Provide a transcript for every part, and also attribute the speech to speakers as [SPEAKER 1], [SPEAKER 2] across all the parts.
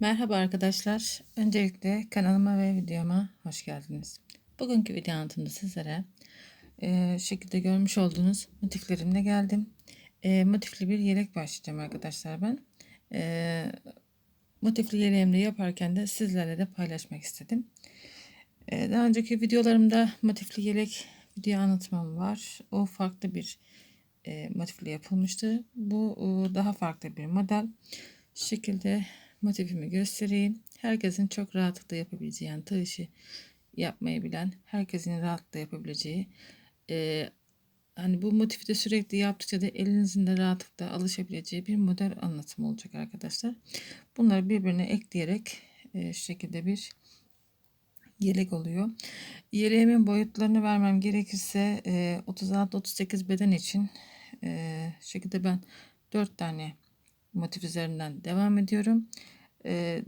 [SPEAKER 1] Merhaba arkadaşlar. Öncelikle kanalıma ve videoma hoş geldiniz. Bugünkü video anlatımda sizlere e, şekilde görmüş olduğunuz motiflerimle geldim. E, motifli bir yelek başlayacağım arkadaşlar ben. E, motifli yeleğimde yaparken de sizlerle de paylaşmak istedim. E, daha önceki videolarımda motifli yelek video anlatmam var. O farklı bir e, motifle yapılmıştı. Bu e, daha farklı bir model. Şu şekilde motifimi göstereyim. Herkesin çok rahatlıkla yapabileceği yani tığ işi yapmayı bilen herkesin rahatlıkla yapabileceği e, hani bu motifi de sürekli yaptıkça da elinizin de rahatlıkla alışabileceği bir model anlatımı olacak arkadaşlar. Bunları birbirine ekleyerek e, şu şekilde bir yelek oluyor. Yeleğimin boyutlarını vermem gerekirse e, 36-38 beden için e, şekilde ben 4 tane motif üzerinden devam ediyorum. E,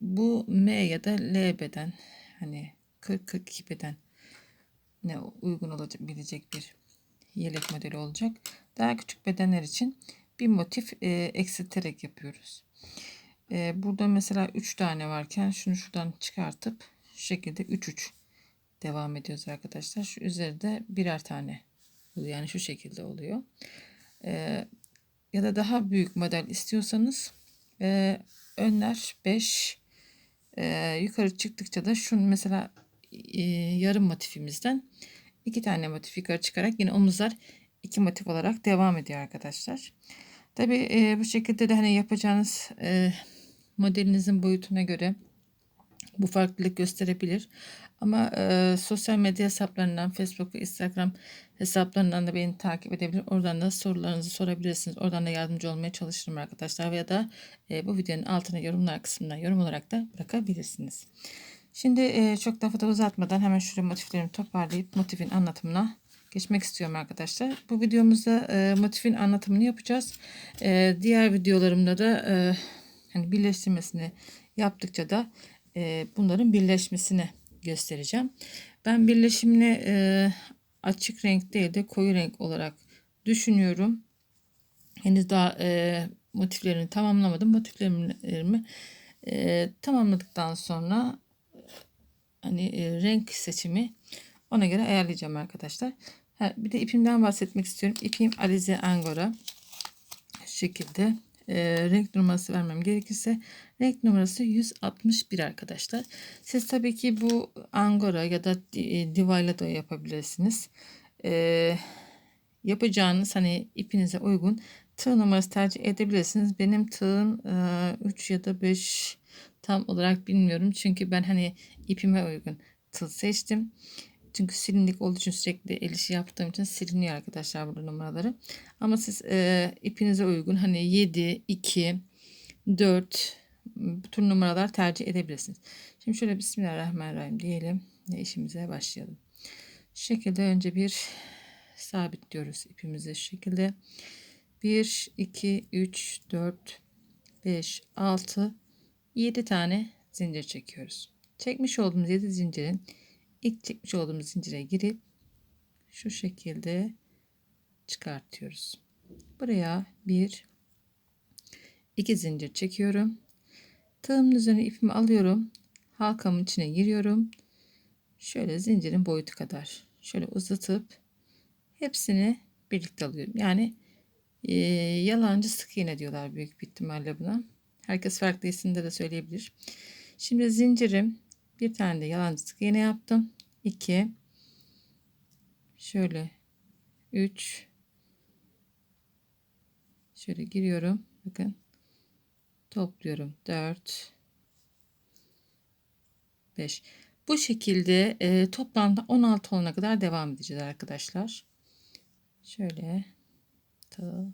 [SPEAKER 1] bu M ya da L beden hani 40-42 beden ne uygun olabilecek bir yelek modeli olacak. Daha küçük bedenler için bir motif e, eksilterek yapıyoruz. E, burada mesela 3 tane varken şunu şuradan çıkartıp şu şekilde 3-3 devam ediyoruz arkadaşlar. Şu üzerinde birer tane oluyor. Yani şu şekilde oluyor. E, ya da daha büyük model istiyorsanız e, önler 5 e, yukarı çıktıkça da şunu mesela e, yarım motifimizden iki tane motif yukarı çıkarak yine omuzlar iki motif olarak devam ediyor arkadaşlar. Tabi e, bu şekilde de hani yapacağınız e, modelinizin boyutuna göre bu farklılık gösterebilir. Ama e, sosyal medya hesaplarından Facebook ve Instagram hesaplarından da beni takip edebilir. Oradan da sorularınızı sorabilirsiniz. Oradan da yardımcı olmaya çalışırım arkadaşlar. Veya da e, bu videonun altına yorumlar kısmından yorum olarak da bırakabilirsiniz. Şimdi e, çok lafı da uzatmadan hemen şuraya motiflerimi toparlayıp motifin anlatımına geçmek istiyorum arkadaşlar. Bu videomuzda e, motifin anlatımını yapacağız. E, diğer videolarımda da e, hani birleştirmesini yaptıkça da e, bunların birleşmesini göstereceğim. Ben birleşimini e, açık renk değil de koyu renk olarak düşünüyorum. Henüz daha e, motiflerini tamamlamadım. Motiflerimi e, tamamladıktan sonra hani e, renk seçimi ona göre ayarlayacağım arkadaşlar. Ha, bir de ipimden bahsetmek istiyorum. İpim Alize Angora. Şekilde e, renk numarası vermem gerekirse renk numarası 161 arkadaşlar. Siz tabii ki bu angora ya da e, divayla da yapabilirsiniz. E, yapacağınız hani ipinize uygun tığ numarası tercih edebilirsiniz. Benim tığım e, 3 ya da 5 tam olarak bilmiyorum. Çünkü ben hani ipime uygun tığ seçtim. Çünkü silinlik olduğu için sürekli el işi yaptığım için siliniyor arkadaşlar burada numaraları. Ama siz e, ipinize uygun hani 7, 2, 4 bu tür numaralar tercih edebilirsiniz. Şimdi şöyle Bismillahirrahmanirrahim diyelim ve işimize başlayalım. Şu şekilde önce bir sabitliyoruz ipimizi şu şekilde. 1, 2, 3, 4, 5, 6, 7 tane zincir çekiyoruz. Çekmiş olduğumuz 7 zincirin ilk çekmiş olduğumuz zincire girip şu şekilde çıkartıyoruz. Buraya bir iki zincir çekiyorum. Tığımın üzerine ipimi alıyorum. Halkamın içine giriyorum. Şöyle zincirin boyutu kadar şöyle uzatıp hepsini birlikte alıyorum. Yani e, yalancı sık iğne diyorlar büyük bir ihtimalle buna. Herkes farklı isimde de söyleyebilir. Şimdi zincirim bir tane de yalancı sık iğne yaptım. 2 şöyle. 3 şöyle giriyorum. Bakın. Topluyorum. 4 5 bu şekilde e, toplamda 16 olana kadar devam edeceğiz arkadaşlar. Şöyle. Tığ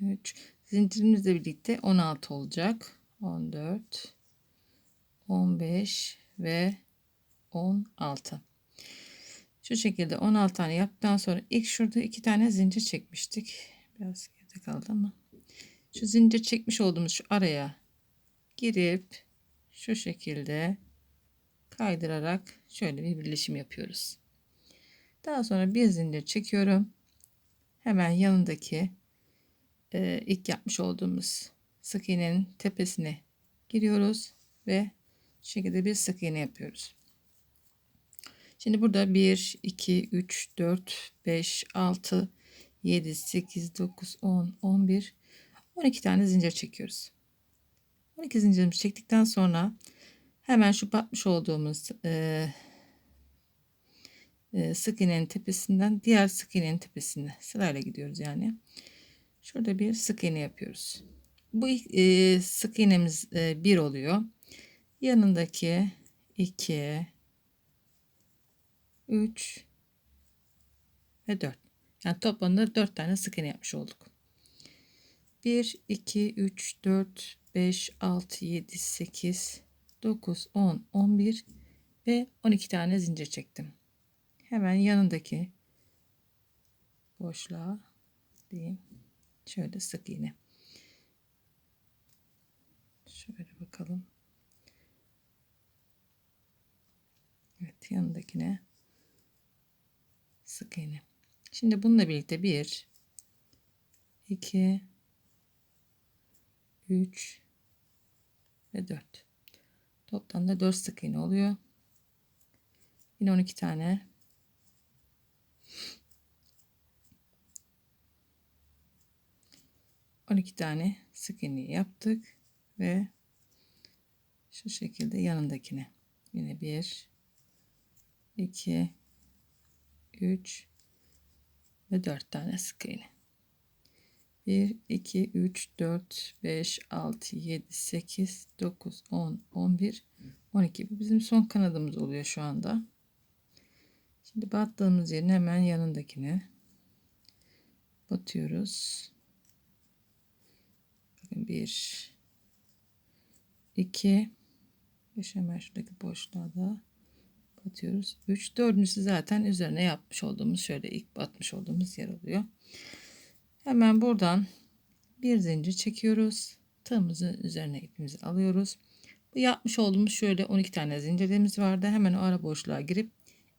[SPEAKER 1] 3 zincirimizle birlikte 16 olacak. 14 15 ve 16 şu şekilde 16 tane yaptıktan sonra ilk şurada iki tane zincir çekmiştik. Biraz geride kaldı ama. Şu zincir çekmiş olduğumuz şu araya girip şu şekilde kaydırarak şöyle bir birleşim yapıyoruz. Daha sonra bir zincir çekiyorum. Hemen yanındaki e, ilk yapmış olduğumuz sık iğnenin tepesine giriyoruz ve şu şekilde bir sık iğne yapıyoruz. Şimdi burada 1, 2, 3, 4, 5, 6, 7, 8, 9, 10, 11, 12 tane zincir çekiyoruz. 12 zincirimizi çektikten sonra hemen şu batmış olduğumuz e, e, sık iğnenin tepesinden diğer sık iğnenin tepesine sırayla gidiyoruz yani. Şurada bir sık iğne yapıyoruz. Bu e, sık iğnemiz e, 1 oluyor. Yanındaki 2 3 ve 4. Yani toplamda 4 tane sık iğne yapmış olduk. 1 2 3 4 5 6 7 8 9 10 11 ve 12 tane zincir çektim. Hemen yanındaki boşluğa diyeyim. Şöyle sık iğne. Şöyle bakalım. Evet yanındakine sık iğne. Şimdi bununla birlikte 1 2 3 ve 4. Toplamda 4 sık iğne oluyor. Yine 12 tane 12 tane sık iğne yaptık ve şu şekilde yanındakine yine 1 2 3 ve 4 tane sık iğne. 1 2 3 4 5 6 7 8 9 10 11 12 bu bizim son kanadımız oluyor şu anda. Şimdi battığımız yerin hemen yanındakine batıyoruz 1 2 5 hemen şuradaki boşluğa da batıyoruz. 3 dördüncüsü zaten üzerine yapmış olduğumuz şöyle ilk batmış olduğumuz yer oluyor. Hemen buradan bir zincir çekiyoruz. Tığımızın üzerine ipimizi alıyoruz. Bu yapmış olduğumuz şöyle 12 tane zincirlerimiz vardı. Hemen o ara boşluğa girip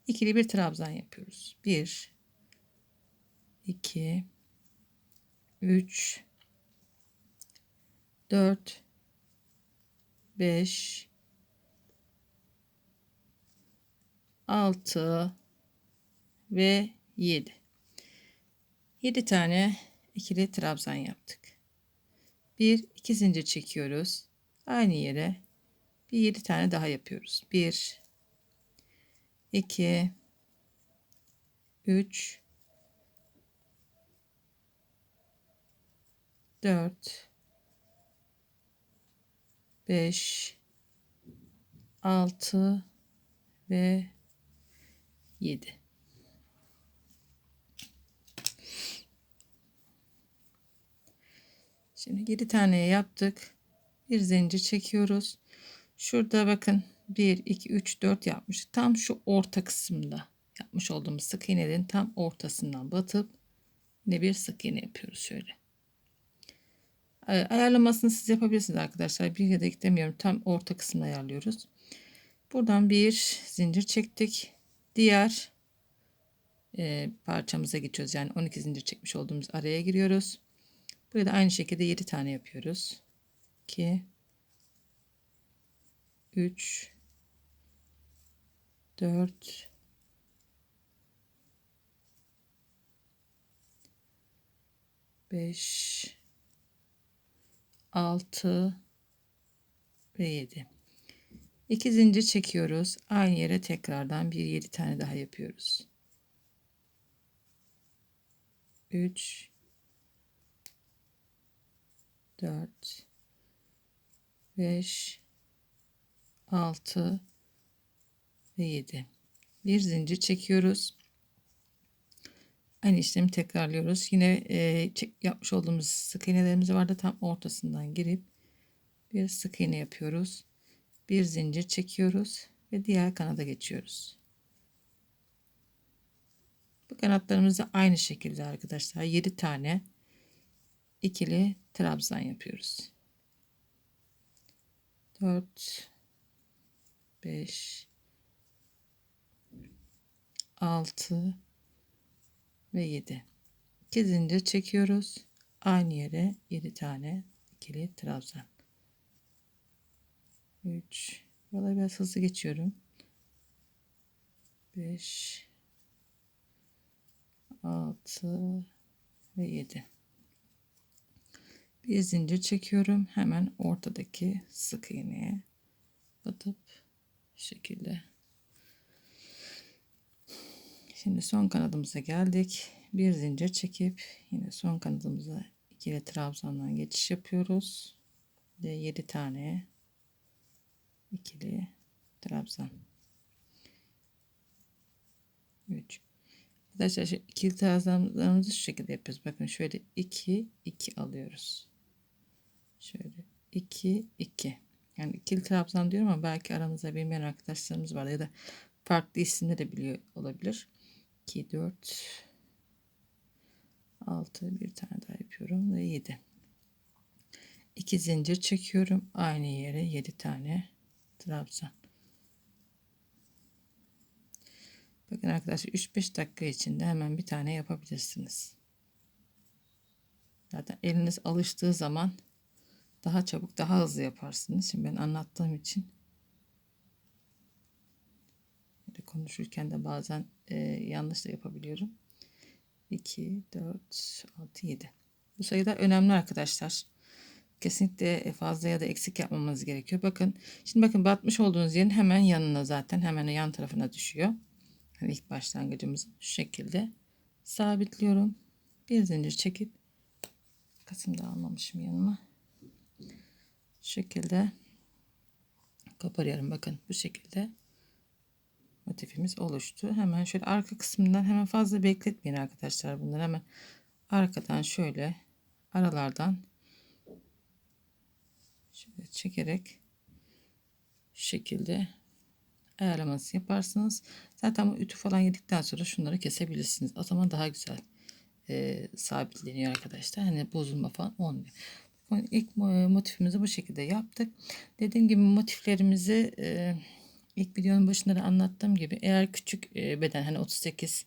[SPEAKER 1] ikili bir trabzan yapıyoruz. 1 2 3 4 5 6 ve 7 7 tane ikili trabzan yaptık. Bir iki zincir çekiyoruz. Aynı yere bir 7 tane daha yapıyoruz. 1 2 3 4 5 6 ve 7 Şimdi 7 tane yaptık. Bir zincir çekiyoruz. Şurada bakın 1 2 3 4 yapmış. Tam şu orta kısımda yapmış olduğumuz sık iğnenin tam ortasından batıp yine bir sık iğne yapıyoruz şöyle. Ee, ayarlamasını siz yapabilirsiniz arkadaşlar. Bir ya da demiyorum. Tam orta kısmını ayarlıyoruz. Buradan bir zincir çektik. Diğer e, parçamıza geçiyoruz. Yani 12 zincir çekmiş olduğumuz araya giriyoruz. Buraya da aynı şekilde 7 tane yapıyoruz. 2 3 4 5 6 ve 7. 2 zincir çekiyoruz. Aynı yere tekrardan bir 7 tane daha yapıyoruz. 3 4 5 6 ve 7. Bir zincir çekiyoruz. Aynı işlemi tekrarlıyoruz. Yine e, yapmış olduğumuz sık iğnelerimiz vardı. Tam ortasından girip bir sık iğne yapıyoruz. Bir zincir çekiyoruz ve diğer kanada geçiyoruz. Bu kanatlarımız da aynı şekilde arkadaşlar 7 tane ikili trabzan yapıyoruz. 4 5 6 ve 7 2 zincir çekiyoruz. Aynı yere 7 tane ikili trabzan. 3 buraları biraz hızlı geçiyorum. 5 6 ve 7 bir zincir çekiyorum. Hemen ortadaki sık iğneye batıp şekilde şimdi son kanadımıza geldik bir zincir çekip yine son kanadımıza ikili trabzandan geçiş yapıyoruz ve 7 tane ikili trabzan 3 Arkadaşlar ikili trabzanlarımızı şu şekilde yapıyoruz. Bakın şöyle 2 2 alıyoruz. Şöyle 2 2. Yani ikili trabzan diyorum ama belki aramızda bilmeyen arkadaşlarımız var ya da farklı isimle de biliyor olabilir. 2 4 6 bir tane daha yapıyorum ve 7. 2 zincir çekiyorum. Aynı yere 7 tane trabzan. Bakın arkadaşlar 3-5 dakika içinde hemen bir tane yapabilirsiniz. Zaten eliniz alıştığı zaman daha çabuk daha hızlı yaparsınız. Şimdi ben anlattığım için konuşurken de bazen e, yanlış da yapabiliyorum. 2, 4, 6, 7. Bu sayılar önemli arkadaşlar. Kesinlikle fazla ya da eksik yapmamanız gerekiyor. Bakın şimdi bakın batmış olduğunuz yerin hemen yanına zaten hemen yan tarafına düşüyor. Yani ilk başlangıcımızı şu şekilde sabitliyorum. Bir zincir çekip kasım da almamışım yanıma. Şu şekilde koparıyorum. Bakın bu şekilde motifimiz oluştu. Hemen şöyle arka kısmından hemen fazla bekletmeyin arkadaşlar. Bunları hemen arkadan şöyle aralardan şöyle çekerek şu şekilde ayarlaması yaparsınız. Zaten bu ütü falan yedikten sonra şunları kesebilirsiniz. O zaman daha güzel e, sabitleniyor arkadaşlar. Hani bozulma falan olmuyor. İlk motifimizi bu şekilde yaptık. Dediğim gibi motiflerimizi e, ilk videonun başında da anlattığım gibi eğer küçük e, beden hani 38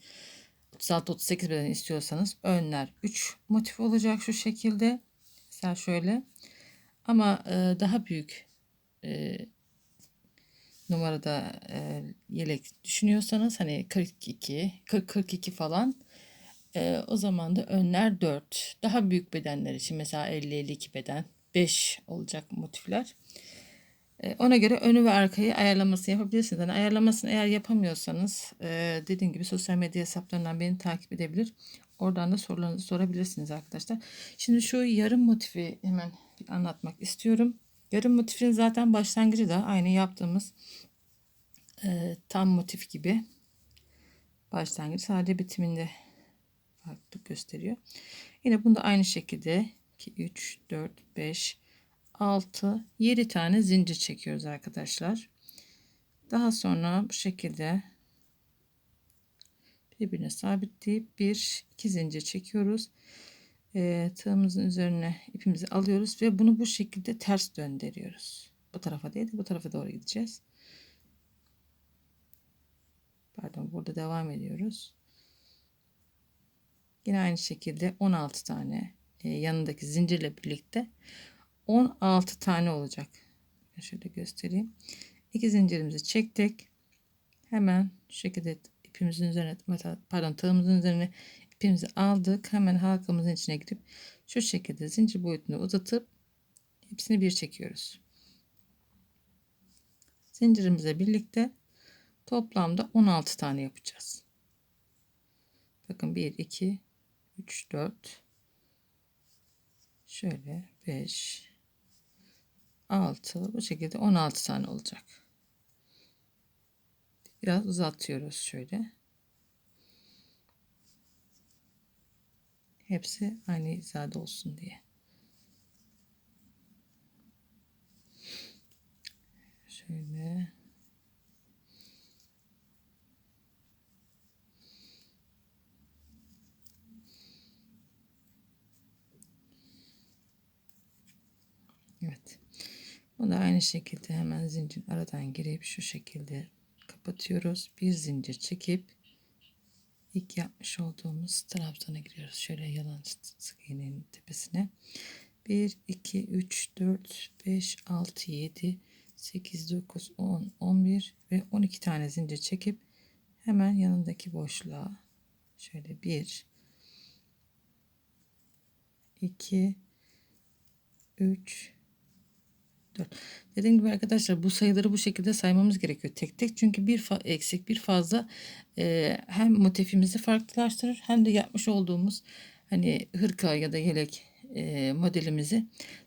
[SPEAKER 1] 36 38 beden istiyorsanız önler 3 motif olacak şu şekilde. Mesela şöyle. Ama e, daha büyük e, numarada yelek düşünüyorsanız hani 42 40 42 falan o zaman da önler 4 daha büyük bedenler için mesela 50 52 beden 5 olacak motifler ona göre önü ve arkayı ayarlaması yapabilirsiniz. Yani ayarlamasını eğer yapamıyorsanız e, dediğim gibi sosyal medya hesaplarından beni takip edebilir. Oradan da sorularınızı sorabilirsiniz arkadaşlar. Şimdi şu yarım motifi hemen anlatmak istiyorum. Yarım motifin zaten başlangıcı da aynı yaptığımız e, tam motif gibi. Başlangıç sadece bitiminde farklı gösteriyor. Yine bunu da aynı şekilde 2, 3, 4, 5, 6, 7 tane zincir çekiyoruz arkadaşlar. Daha sonra bu şekilde birbirine sabitleyip bir iki zincir çekiyoruz. E, tığımızın üzerine ipimizi alıyoruz ve bunu bu şekilde ters döndürüyoruz. Bu tarafa değil de bu tarafa doğru gideceğiz. Pardon burada devam ediyoruz. Yine aynı şekilde 16 tane e, yanındaki zincirle birlikte 16 tane olacak. Şöyle göstereyim. İki zincirimizi çektik. Hemen şu şekilde ipimizin üzerine pardon tığımızın üzerine ipimizi aldık. Hemen halkamızın içine girip şu şekilde zincir boyutunu uzatıp hepsini bir çekiyoruz. Zincirimize birlikte toplamda 16 tane yapacağız. Bakın 1 2 3 4 şöyle 5 6 bu şekilde 16 tane olacak. Biraz uzatıyoruz şöyle. Hepsi aynı hizada olsun diye. Şöyle Evet. Bunu aynı şekilde hemen zincir aradan girip şu şekilde kapatıyoruz. Bir zincir çekip ilk yapmış olduğumuz trabzana giriyoruz. Şöyle yalan sık iğnenin tepesine. 1, 2, 3, 4, 5, 6, 7, 8, 9, 10, 11 ve 12 tane zincir çekip hemen yanındaki boşluğa şöyle 1, 2, 3, 4. Dediğim gibi arkadaşlar bu sayıları bu şekilde saymamız gerekiyor tek tek. Çünkü bir eksik bir fazla e, hem motifimizi farklılaştırır hem de yapmış olduğumuz hani hırka ya da yelek e, modelimizi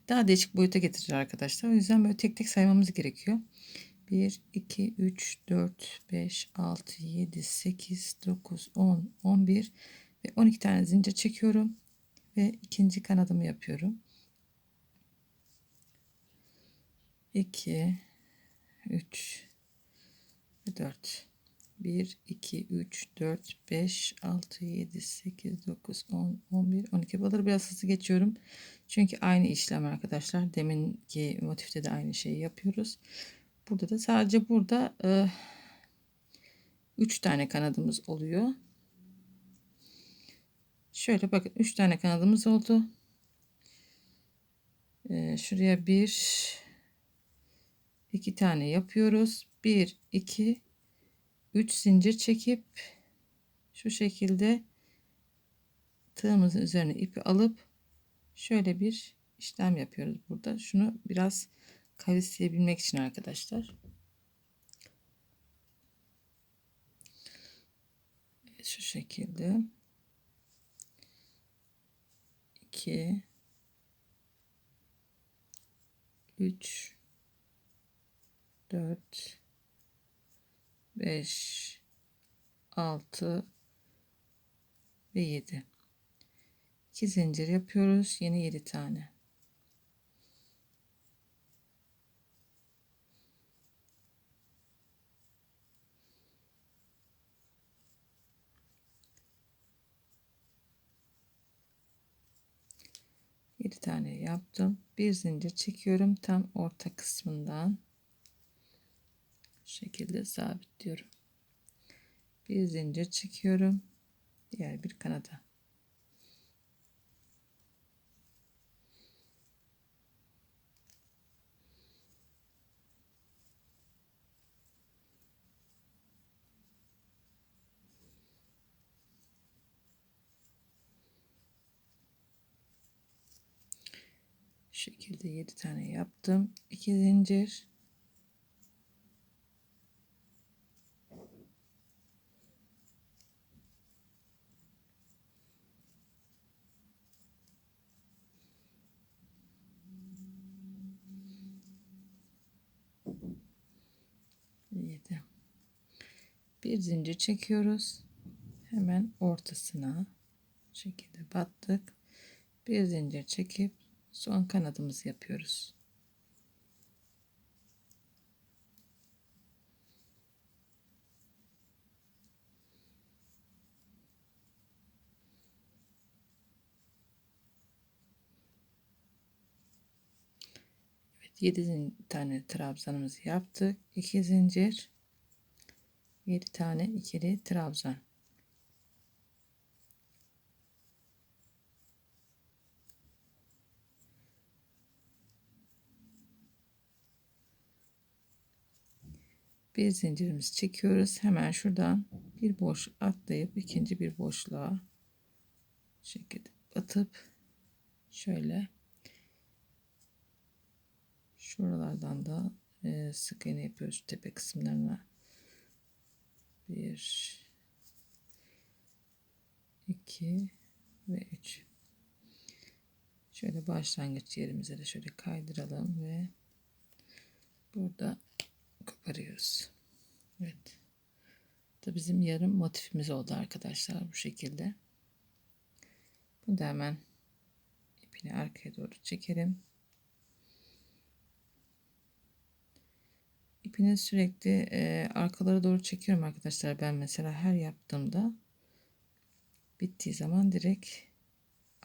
[SPEAKER 1] daha değişik boyuta getirir arkadaşlar. O yüzden böyle tek tek saymamız gerekiyor. 1, 2, 3, 4, 5, 6, 7, 8, 9, 10, 11 ve 12 tane zincir çekiyorum. Ve ikinci kanadımı yapıyorum. 2, 3 ve 4. 1, 2, 3, 4, 5, 6, 7, 8, 9, 10, 11, 12. Buraları biraz hızlı geçiyorum. Çünkü aynı işlem arkadaşlar. Deminki motifte de aynı şeyi yapıyoruz. Burada da sadece burada e, 3 tane kanadımız oluyor. Şöyle bakın 3 tane kanadımız oldu. E, şuraya bir iki tane yapıyoruz. 1 2 3 zincir çekip şu şekilde tığımızın üzerine ipi alıp şöyle bir işlem yapıyoruz burada. Şunu biraz kavisleyebilmek için arkadaşlar. Şu şekilde 2 3 4 5 6 ve 7 2 zincir yapıyoruz. Yine 7 tane. Yedi tane yaptım. Bir zincir çekiyorum tam orta kısmından şekilde sabitliyorum. Bir zincir çekiyorum. Diğer bir kanada. Şekilde 7 tane yaptım. 2 zincir 7 bir zincir çekiyoruz. Hemen ortasına şekilde battık. Bir zincir çekip son kanadımızı yapıyoruz. Evet 7 tane trabzanımızı yaptık. 2 zincir 7 tane ikili trabzan bir zincirimizi çekiyoruz. Hemen şuradan bir boş atlayıp ikinci bir boşluğa şekilde atıp şöyle şuralardan da e, sık iğne yapıyoruz tepe kısımlarına bir iki ve üç şöyle başlangıç yerimize de şöyle kaydıralım ve burada koparıyoruz. Evet. Da bizim yarım motifimiz oldu arkadaşlar bu şekilde. Bunu da hemen ipini arkaya doğru çekelim. İpini sürekli e, arkalara doğru çekiyorum arkadaşlar. Ben mesela her yaptığımda bittiği zaman direkt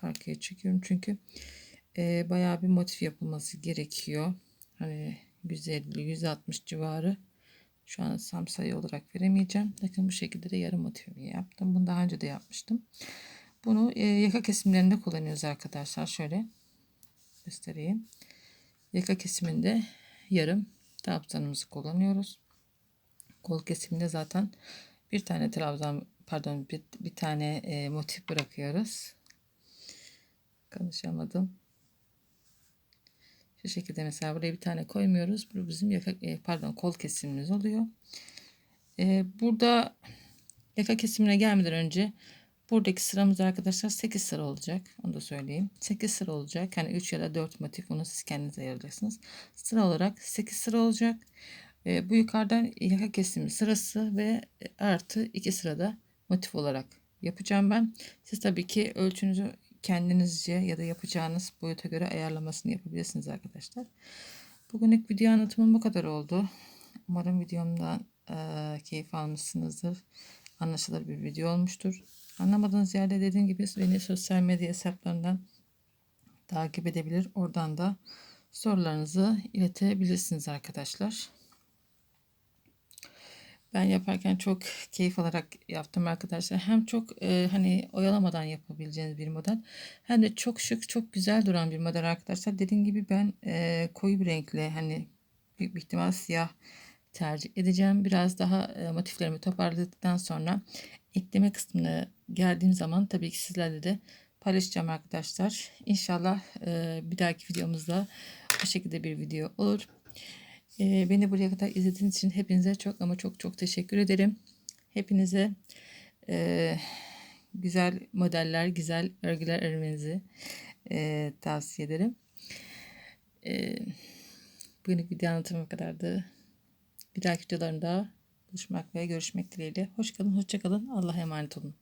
[SPEAKER 1] arkaya çekiyorum. Çünkü e, bayağı bir motif yapılması gerekiyor. Hani 150-160 civarı. Şu an tam sayı olarak veremeyeceğim. Bakın bu şekilde de yarım motifimi yaptım. Bunu daha önce de yapmıştım. Bunu e, yaka kesimlerinde kullanıyoruz arkadaşlar. Şöyle göstereyim. Yaka kesiminde yarım trabzanımızı kullanıyoruz. Kol kesiminde zaten bir tane trabzan pardon bir, bir tane e, motif bırakıyoruz. Konuşamadım. Şu şekilde mesela buraya bir tane koymuyoruz. Bu bizim yaka, e, pardon kol kesimimiz oluyor. E, burada yaka kesimine gelmeden önce buradaki sıramız arkadaşlar 8 sıra olacak. Onu da söyleyeyim. 8 sıra olacak. Yani 3 ya da 4 motif onu siz kendiniz ayıracaksınız. Sıra olarak 8 sıra olacak. E, bu yukarıdan yaka kesimi sırası ve artı 2 sırada motif olarak yapacağım ben. Siz tabii ki ölçünüzü kendinizce ya da yapacağınız boyuta göre ayarlamasını yapabilirsiniz arkadaşlar. Bugünlük video anlatımım bu kadar oldu. Umarım videomdan e, keyif almışsınızdır. Anlaşılır bir video olmuştur. Anlamadığınız yerde dediğim gibi beni sosyal medya hesaplarından takip edebilir. Oradan da sorularınızı iletebilirsiniz arkadaşlar. Ben yaparken çok keyif alarak yaptım arkadaşlar. Hem çok e, hani oyalamadan yapabileceğiniz bir model. Hem de çok şık, çok güzel duran bir model arkadaşlar. Dediğim gibi ben e, koyu bir renkle hani büyük bir ihtimal siyah tercih edeceğim. Biraz daha e, motiflerimi toparladıktan sonra ekleme kısmına geldiğim zaman tabii ki sizlerle de paylaşacağım arkadaşlar. İnşallah e, bir dahaki videomuzda bu şekilde bir video olur. Ee, beni buraya kadar izlediğiniz için hepinize çok ama çok çok teşekkür ederim. Hepinize e, güzel modeller, güzel örgüler örmenizi e, tavsiye ederim. E, bugünlük video anlatımı kadardı. Bir dahaki videolarımda buluşmak ve görüşmek dileğiyle. Hoşçakalın, hoşçakalın. Allah'a emanet olun.